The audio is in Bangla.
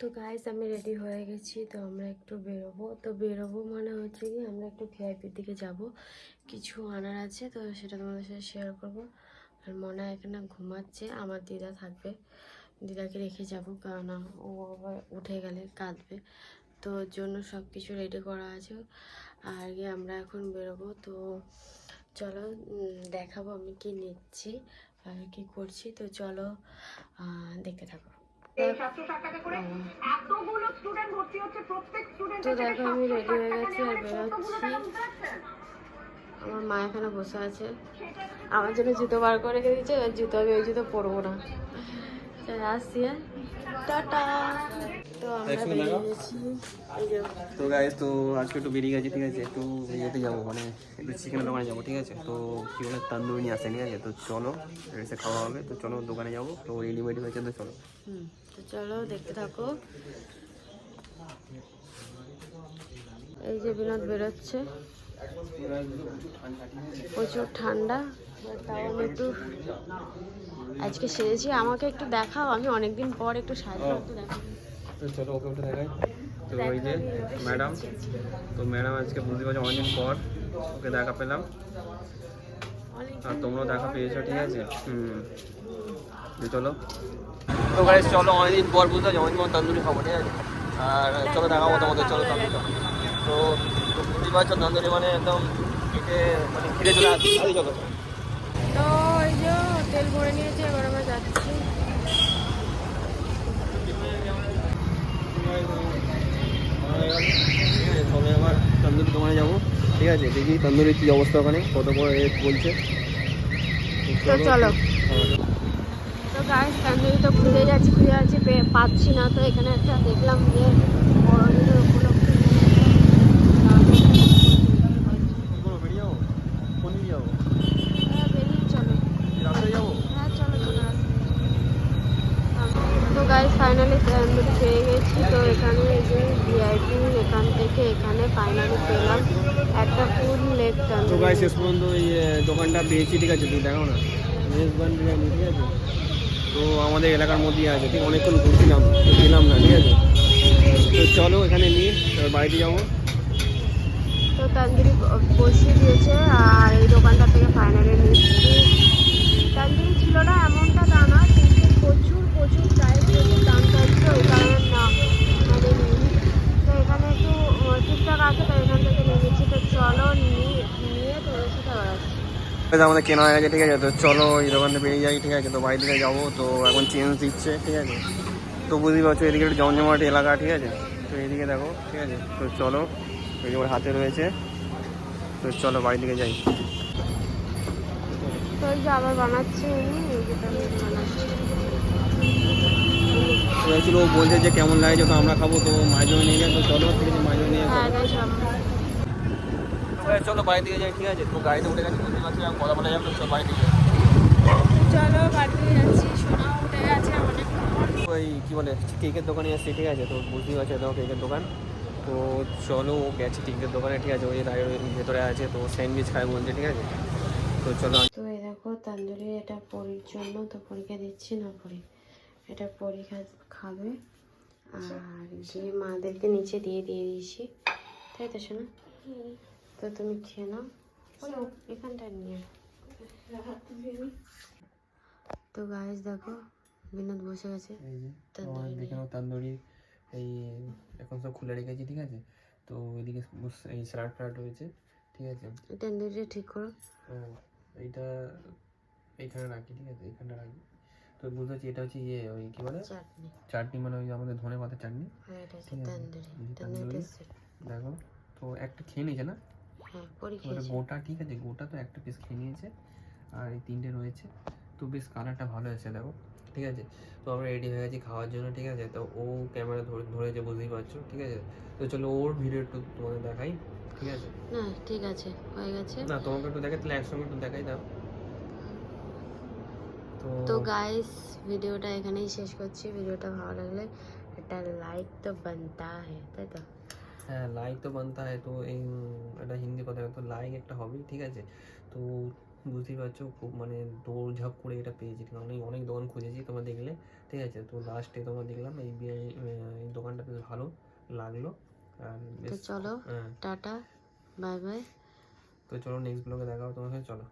তো গাইস আমি রেডি হয়ে গেছি, তো আমরা একটু বেরোবো। তো বেরোবো মানে হচ্ছে কি, আমরা একটু ভিআইপির দিকে যাব। কিছু আনার আছে, তো সেটা তোমাদের সাথে শেয়ার করব। আর মনে হয় এখানে ঘুমাচ্ছে, আমার দিদা থাকবে। দিদাকে রেখে যাব কারণ ও আবার উঠে গেলে কাঁদবে। তো জন্য সব কিছু রেডি করা আছে। আর গিয়ে আমরা এখন বেরোবো, তো চলো দেখাবো আমি কি নিচ্ছি, আর কি করছি। তো চলো দেখতে থাকো। তো দেখো আমি রেডি হয়ে গেছি আর বেরোচ্ছি। আমার মা এখানে বসে আছে। আমার জন্য জুতো বার করে রেখে দিয়েছে আর জুতো আমি ওই জুতো পরবো না। হ্যাঁ টাটা। তো আমরা বেরিয়ে গেছি। তো আজকে একটু বেরিয়ে গেছি ঠিক আছে? একটু ইয়েতে যাব মানে একটু চিকেনের দোকানে যাব ঠিক আছে? তো কি বলে তান্দুরি নিয়ে আসে ঠিক আছে? তো চলো এসে খাওয়া হবে তো চলো দোকানে যাব তো রেডিমেড হয়েছে তো চলো। তো চলো দেখতে থাকো। এই যে বিনোদ বেরোচ্ছে। প্রচুর ঠান্ডা। আমি একটু আজকে সেরেছি আমাকে একটু দেখাও আমি অনেকদিন পর একটু সাজবো একটু দেখাও। তো চলো ওকে ওটা দেখাই। তো ওই যে ম্যাডাম তো ম্যাডাম আজকে বুঝতে পারছি অনেকদিন পর ওকে দেখা পেলাম। আর তোমরাও দেখা পেয়েছ ঠিক আছে? হুম। চলো। তো গাইজ চলো অনেকদিন পর বুঝতে পারছি অনেকদিন পর তন্দুরি খাব ঠিক আছে? আর চলো দেখাবো তোমাদের চলো তন্দুরি তো। তো বুঝতে পারছ তন্দুরি মানে একদম খেতে মানে খিদে চলে আসছে চলো তো যে তেল ভরে নিয়েছি এবার আমরা যাচ্ছি। তবে আবার তন্দুরি দোকানে যাব। ঠিক আছে দেখি তন্দুরির কী অবস্থা ওখানে কত রেট বলছে। তো চলো তো গাছ তন্দুরি তো খুঁজে যাচ্ছি খুঁজে যাচ্ছি পাচ্ছি না। তো এখানে একটা দেখলাম যে বড়দিনের উপলক্ষে বেরিয়ে যাব কোন দিকে যাব হ্যাঁ, বেরিয়ে চলো রাস্তায় যাব হ্যাঁ চলো চলো তো গাইজ ফাইনালি তন্দুরি পেয়ে গেছি তো এখানে এই যে ভিআইপি এখান থেকে এখানে ফাইনালি পেলাম। একটা ফুল লেগ তো তন্দুরি শেষ পর্যন্ত এই দোকানটা পেয়েছি ঠিক আছে? তুই দেখো না। মেজবান বিরিয়ানি ঠিক আছে? তো আমাদের এলাকার মধ্যেই আছে। ঠিক অনেকক্ষণ ঘুরছিলাম তো পেলাম না ঠিক আছে? তো চলো এখানে নিয়ে বাড়িতে যাব। তো তান্দুরি বসিয়ে দিয়েছে আর এই দোকানটা থেকে ফাইনালি নিচ্ছি তান্দুরি ছিল না এমনটা তা না কিন্তু প্রচুর প্রচুর প্রাইস প্রচুর দাম চাইছিল ওই কারণে না মানে নিই তো এখানে একটু আহ, ঠিকঠাক আছে তো এখান থেকে নিয়ে নিচ্ছি তো চলো নিয়ে নিয়ে তোদের সাথে আবার আসছি তো আমাদের কেনা হয়ে গেছে ঠিক আছে? তো চলো এই দোকানটা বেরিয়ে যাই ঠিক আছে? তো বাড়ি থেকে যাব তো এখন চেঞ্জ দিচ্ছে ঠিক আছে? তো বুঝতেই পারছ এদিকে একটু জমজমাট এলাকা ঠিক আছে? তো এদিকে দেখো ঠিক আছে? তো চলো এই যে ওর হাতে রয়েছে। তো চলো বাড়ি থেকে যাই। আবার বানাচ্ছে ও বলছে যে কেমন লাগছে তো আমরা খাব তো জন্য নিয়ে যাই তো চলো ঠিক আছে জন্য নিয়ে হ্যাঁ যাব গাইস আমরা তো চলো বাড়ি থেকে যাই ঠিক আছে? তো গাড়িতে উঠে গেছি বুঝতে পারছি কথা বলে যাব তো চলো বাড়ি যাই। চলো বাড়িতে যাচ্ছি সোনা উঠে গেছে ওই কী বলে কেকের দোকানে এসেছি ঠিক আছে? তো বুঝতেই পারছ দেখো কেকের দোকান। তো চলো ও গেছে কেকের দোকানে ঠিক আছে? ওই রায়ের ভেতরে আছে তো স্যান্ডউইচ খায় বলছে ঠিক আছে? তো চলো তো এই দেখো তান্দুরি এটা পরির জন্য তো পরীকে দিচ্ছি না পরি এটা পরি খাবে। আর গিয়ে মাদেরকে নিচে দিয়ে দিয়ে দিয়েছি তাই তো শোনা তো তুমি খেয়ে নাও। ও, এখানটা নিয়ে। তো গাইস দেখো বিনোদ বসে গেছে। তান্দুরি এই এখন সব খুলে রেখেছি ঠিক আছে? তো ওইদিকে বুস- এই স্যালাড ফ্যালাড রয়েছে ঠিক আছে? তান্দুরিটা ঠিক করো। এইটা এইখানে রাখি ঠিক আছে? এইখানটা রাখি। তো বুঝতে পারছি এটা হচ্ছে ইয়ে ওই কী বলে? চাটনি। চাটনি মানে ওই আমাদের ধনে পাতার চাটনি হ্যাঁ এটা ঠিক আছে। তান্দুরি। তান্দুরি। দেখো। তো একটা খেয়ে নিয়েছে না? হ্যাঁ গোটা ঠিক আছে গোটা তো একটা পিস খেয়ে নিয়েছে আর এই তিনটে রয়েছে। তো বেশ কালারটা ভালো এসেছে দেখো ঠিক আছে? তো আমরা রেডি হয়ে গেছি খাওয়ার জন্য ঠিক আছে? তো ও ক্যামেরা ধরে ধরেছে বুঝতেই পারছ ঠিক আছে? তো চলো ওর ভিডিও একটু তোমাদের দেখাই ঠিক আছে? না ঠিক আছে হয়ে গেছে। না তোমাকে একটু দেখাই তাহলে একসঙ্গে একটু দেখাই দাও। তো গাইস ভিডিওটা এখানেই শেষ করছি। ভিডিওটা ভালো লাগলে একটা লাইক তো বানতা है তাই তো? হ্যাঁ লাইক তো বানতে হয় তো এই লাইক একটা হবেই ঠিক আছে? তো বুঝতেই পারছ খুব মানে দৌড়ঝাঁপ করে এটা পেয়েছি। কারণ এই অনেক দোকান খুঁজেছি তোমার দেখলে ঠিক আছে? তো লাস্টে তোমার দেখলাম এই এই দোকানটা বেশ ভালো লাগল। আর তো চলো হ্যাঁ। টাটা বাই বাই তো চলো নেক্সট ব্লগে দেখা হবে তোমার সাথে চলো।